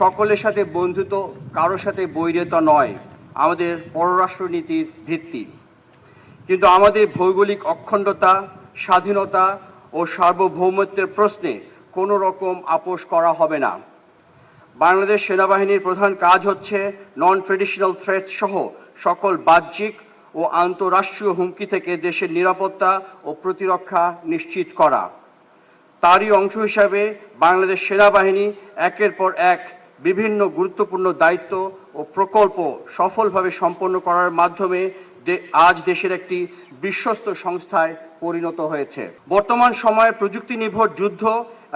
সকলের সাথে বন্ধুত্ব, কারোর সাথে বৈরিতা নয়। আমাদের পররাষ্ট্রনীতির ভিত্তি। কিন্তু আমাদের ভৌগোলিক অখণ্ডতা, স্বাধীনতা ও সার্বভৌমত্বের প্রশ্নে কোনো রকম আপোষ করা হবে না। বাংলাদেশ সেনাবাহিনীর প্রধান কাজ হচ্ছে নন ট্রেডিশনাল থ্রেট সহ সকল বাহ্যিক ও আন্তঃরাষ্ট্রীয় হুমকি থেকে দেশের নিরাপত্তা ও প্রতিরক্ষা নিশ্চিত করা। তারই অংশ হিসাবে বাংলাদেশ সেনাবাহিনী একের পর এক বিভিন্ন গুরুত্বপূর্ণ দায়িত্ব ও প্রকল্প সফলভাবে সম্পন্ন করার মাধ্যমে আজ দেশের একটি বিশ্বস্ত সংস্থায় পরিণত হয়েছে। বর্তমান সময়ে প্রযুক্তি নির্ভর যুদ্ধ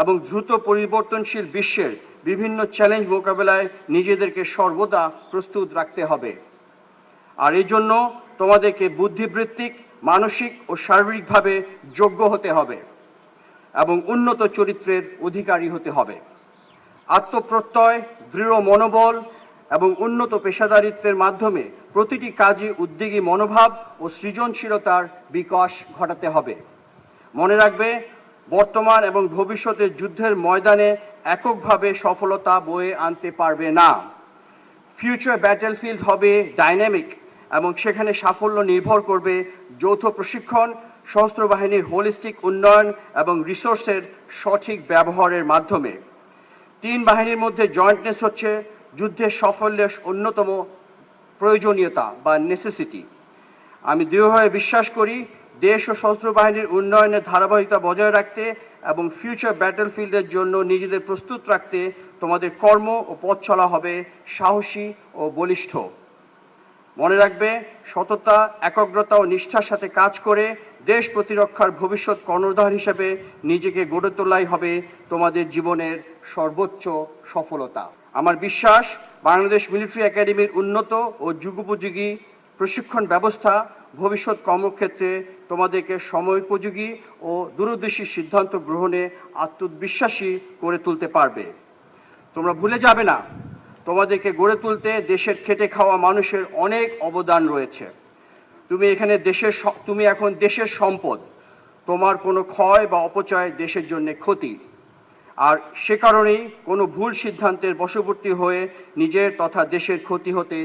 এবং দ্রুত পরিবর্তনশীল বিশ্বের বিভিন্ন চ্যালেঞ্জ মোকাবেলায় নিজেদেরকে সর্বদা প্রস্তুত রাখতে হবে। আর এই জন্য তোমাদেরকে বুদ্ধিবৃত্তিক, মানসিক ও শারীরিকভাবে যোগ্য হতে হবে এবং উন্নত চরিত্রের অধিকারী হতে হবে। আত্মপ্রত্যয় দৃঢ় মনোবল এবং উন্নত পেশাদারিত্বের মাধ্যমে প্রতিটি কাজে উদ্যোগী মনোভাব ও সৃজনশীলতার বিকাশ ঘটাতে হবে। মনে রাখবে, বর্তমান এবং ভবিষ্যতের যুদ্ধের ময়দানে এককভাবে সফলতা বয়ে আনতে পারবে না। ফিউচার ব্যাটেলফিল্ড হবে ডাইনামিক এবং সেখানে সাফল্য নির্ভর করবে যৌথ প্রশিক্ষণ, সশস্ত্র বাহিনীর হোলিস্টিক উন্নয়ন এবং রিসোর্সের সঠিক ব্যবহারের মাধ্যমে। তিন বাহিনীর মধ্যে জয়েন্টনেস হচ্ছে যুদ্ধের সাফল্যের অন্যতম প্রয়োজনীয়তা বা নেসেসিটি আমি দৃঢ়ভাবে বিশ্বাস করি দেশ ও সশস্ত্র বাহিনীর উন্নয়নের ধারাবাহিকতা বজায় রাখতে এবং ফিউচার ব্যাটেলফিল্ডের জন্য নিজেদের প্রস্তুত রাখতে তোমাদের কর্ম ও পথ চলা হবে সাহসী ও বলিষ্ঠ। মনে রাখবে, সততা, একাগ্রতা ও নিষ্ঠার সাথে কাজ করে দেশ প্রতিরক্ষার ভবিষ্যৎ কর্ণধার হিসেবে নিজেকে গড়ে তোলাই হবে তোমাদের জীবনের সর্বোচ্চ সফলতা। আমার বিশ্বাস, বাংলাদেশ মিলিটারি একাডেমির উন্নত ও যুগোপযোগী প্রশিক্ষণ ব্যবস্থা ভবিষ্যৎ কর্মক্ষেত্রে তোমাদেরকে সময়োপযোগী ও দূরদর্শী সিদ্ধান্ত গ্রহণে আত্মবিশ্বাসী করে তুলতে পারবে। তোমরা ভুলে যাবে না তোমাদেরকে গড়ে তুলতে দেশের খেটে খাওয়া মানুষের অনেক অবদান রয়েছে। তুমি এখানে দেশের তুমি এখন দেশের সম্পদ। তোমার কোনো ক্ষয় বা অপচয় দেশের জন্য ক্ষতি। আর সে কারণেই কোনো ভুল সিদ্ধান্তের বশবর্তী হয়ে নিজের তথা দেশের ক্ষতি হতে